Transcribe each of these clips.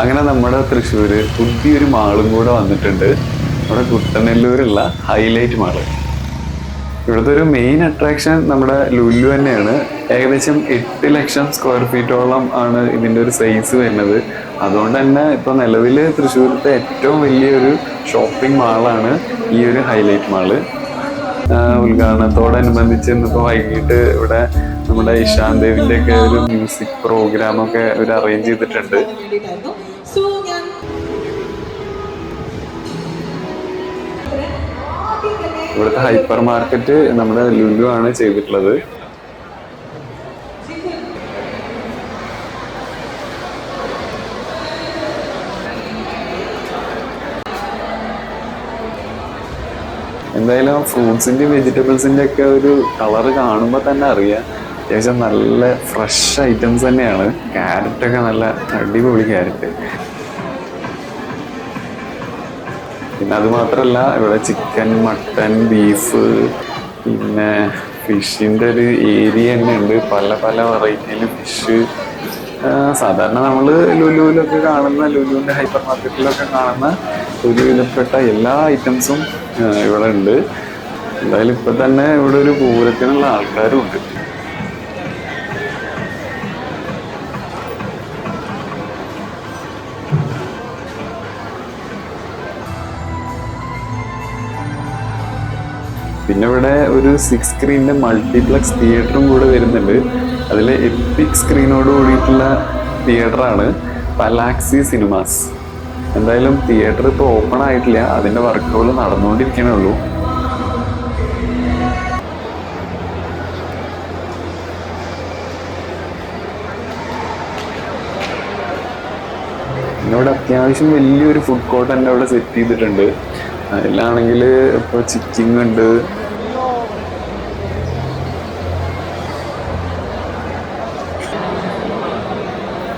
അങ്ങനെ നമ്മുടെ തൃശ്ശൂര് പുതിയൊരു മാളും കൂടെ വന്നിട്ടുണ്ട്. നമ്മുടെ കുട്ടനെല്ലൂരുള്ള ഹൈലൈറ്റ് മാൾ. ഇവിടുത്തെ ഒരു മെയിൻ അട്രാക്ഷൻ നമ്മുടെ ലുലു തന്നെയാണ്. ഏകദേശം എട്ട് ലക്ഷം സ്ക്വയർ ഫീറ്റോളം ആണ് ഇതിന്റെ ഒരു സൈസ് വരുന്നത്. അതുകൊണ്ട് തന്നെ ഇപ്പോൾ നിലവിൽ തൃശ്ശൂരത്തെ ഏറ്റവും വലിയൊരു ഷോപ്പിംഗ് മാളാണ് ഈ ഒരു ഹൈലൈറ്റ് മാൾ ഉദ്ഘാടനത്തോടനുബന്ധിച്ച് ഇന്നിപ്പോൾ വൈകിട്ട് ഇവിടെ നമ്മുടെ ഇഷാൻ ദേവിന്റെ ഒക്കെ ഒരു മ്യൂസിക് പ്രോഗ്രാമൊക്കെ ഇവർ അറേഞ്ച് ചെയ്തിട്ടുണ്ട്. ഇവിടുത്തെ ഹൈപ്പർ മാർക്കറ്റ് നമ്മുടെ ലുലു ആണ് ചെയ്തിട്ടുള്ളത്. എന്തായാലും ആ ഫ്രൂട്ട്സിന്റെയും വെജിറ്റബിൾസിന്റെ ഒക്കെ ഒരു കളർ കാണുമ്പോൾ തന്നെ അറിയാം. അത്യാവശ്യം നല്ല ഫ്രഷ് ഐറ്റംസ് തന്നെയാണ്. ക്യാരറ്റൊക്കെ നല്ല അടിപൊളി ക്യാരറ്റ്. പിന്നെ അത് മാത്രമല്ല ഇവിടെ ചിക്കൻ മട്ടൻ ബീഫ് പിന്നെ ഫിഷിന്റെ ഒരു ഏരിയ തന്നെ ഉണ്ട് പല പല വെറൈറ്റിയിൽ ഫിഷ് സാധാരണ നമ്മൾ ലുലുവിലൊക്കെ കാണുന്ന ലുലുവിന്റെ ഹൈപ്പർ മാർക്കറ്റിലൊക്കെ കാണുന്ന ഒരു വിധപ്പെട്ട എല്ലാ ഐറ്റംസും ഇവിടെ ഉണ്ട് എന്തായാലും ഇപ്പം തന്നെ ഇവിടെ ഒരു പൂരത്തിനുള്ള ആൾക്കാരും ഉണ്ട്. പിന്നെ ഇവിടെ ഒരു സിക്സ് സ്ക്രീനിന്റെ മൾട്ടിപ്ലക്സ് തിയേറ്ററും കൂടെ വരുന്നുണ്ട്. അതിൽ എപ്പിക് സ്ക്രീനോട് കൂടിയിട്ടുള്ള തിയേറ്ററാണ് പലാക്സി സിനിമാസ് എന്തായാലും തിയേറ്റർ ഇപ്പോൾ ഓപ്പൺ ആയിട്ടില്ല. അതിന്റെ വർക്കുകൾ നടന്നുകൊണ്ടിരിക്കണേ ഉള്ളൂ. എന്നോട് അത്യാവശ്യം വലിയൊരു ഫുഡ് കോർട്ട് തന്നെ അവിടെ സെറ്റ് ചെയ്തിട്ടുണ്ട്. അതിലാണെങ്കിൽ ഇപ്പോൾ ചിക്കിങ് ഉണ്ട്.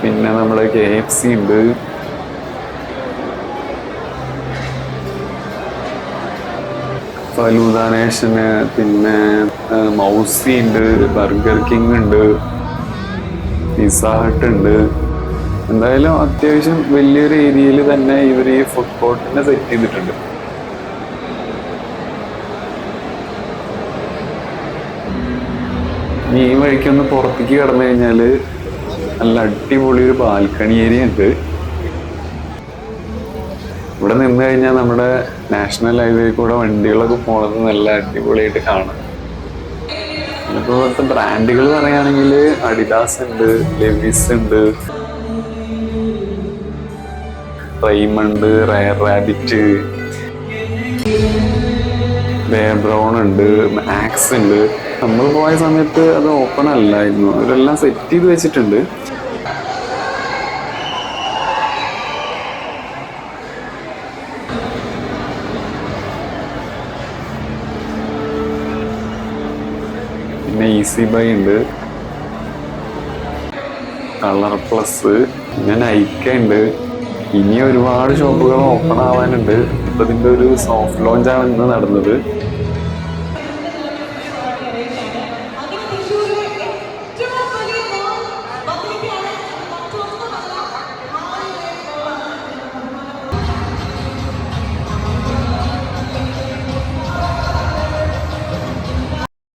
പിന്നെ നമ്മുടെ കെ എഫ് സി ഉണ്ട്. ഫലൂദ നേഷന് പിന്നെ മൗസി ഉണ്ട് ബർഗർ കിങ് ഉണ്ട് പിസ്സ ഹട്ട് ഉണ്ട് എന്തായാലും അത്യാവശ്യം വലിയൊരു ഏരിയയിൽ തന്നെ ഇവർ ഈ ഫുഡ് കോർട്ടിനെ സെറ്റ് ചെയ്തിട്ടുണ്ട് ഈ വഴിക്കൊന്ന് പുറത്തേക്ക് കടന്നു കഴിഞ്ഞാൽ നല്ല അടിപൊളി ഒരു ബാൽക്കണി ഏരിയ ഉണ്ട്. ഇവിടെ നിന്ന് കഴിഞ്ഞാൽ നമ്മുടെ നാഷണൽ ഹൈവേ കൂടെ വണ്ടികളൊക്കെ പോണത് നല്ല അടിപൊളിയായിട്ട് കാണാം. ഇപ്പോൾ ഇവിടുത്തെ ബ്രാൻഡുകൾ പറയുകയാണെങ്കിൽ അഡിഡാസ് ഉണ്ട് ലെവിസ് ഉണ്ട് Raymond Rare Rabbit Bear Brown ഉണ്ട് മാക്സ് ഉണ്ട്. നമ്മൾ പോയ സമയത്ത് അത് ഓപ്പൺ അല്ലായിരുന്നു. അവരെല്ലാം സെറ്റ് ചെയ്ത് വെച്ചിട്ടുണ്ട് പിന്നെ ഈസി ബൈ ഉണ്ട് കളർ പ്ലസ് പിന്നെ നൈക്ക ഉണ്ട് ഇനി ഒരുപാട് ഷോപ്പുകൾ ഓപ്പൺ ആവാനുണ്ട്. ഇപ്പൊ ഒരു സോഫ്റ്റ് ലോഞ്ചാണ് ഇന്ന് നടന്നത്.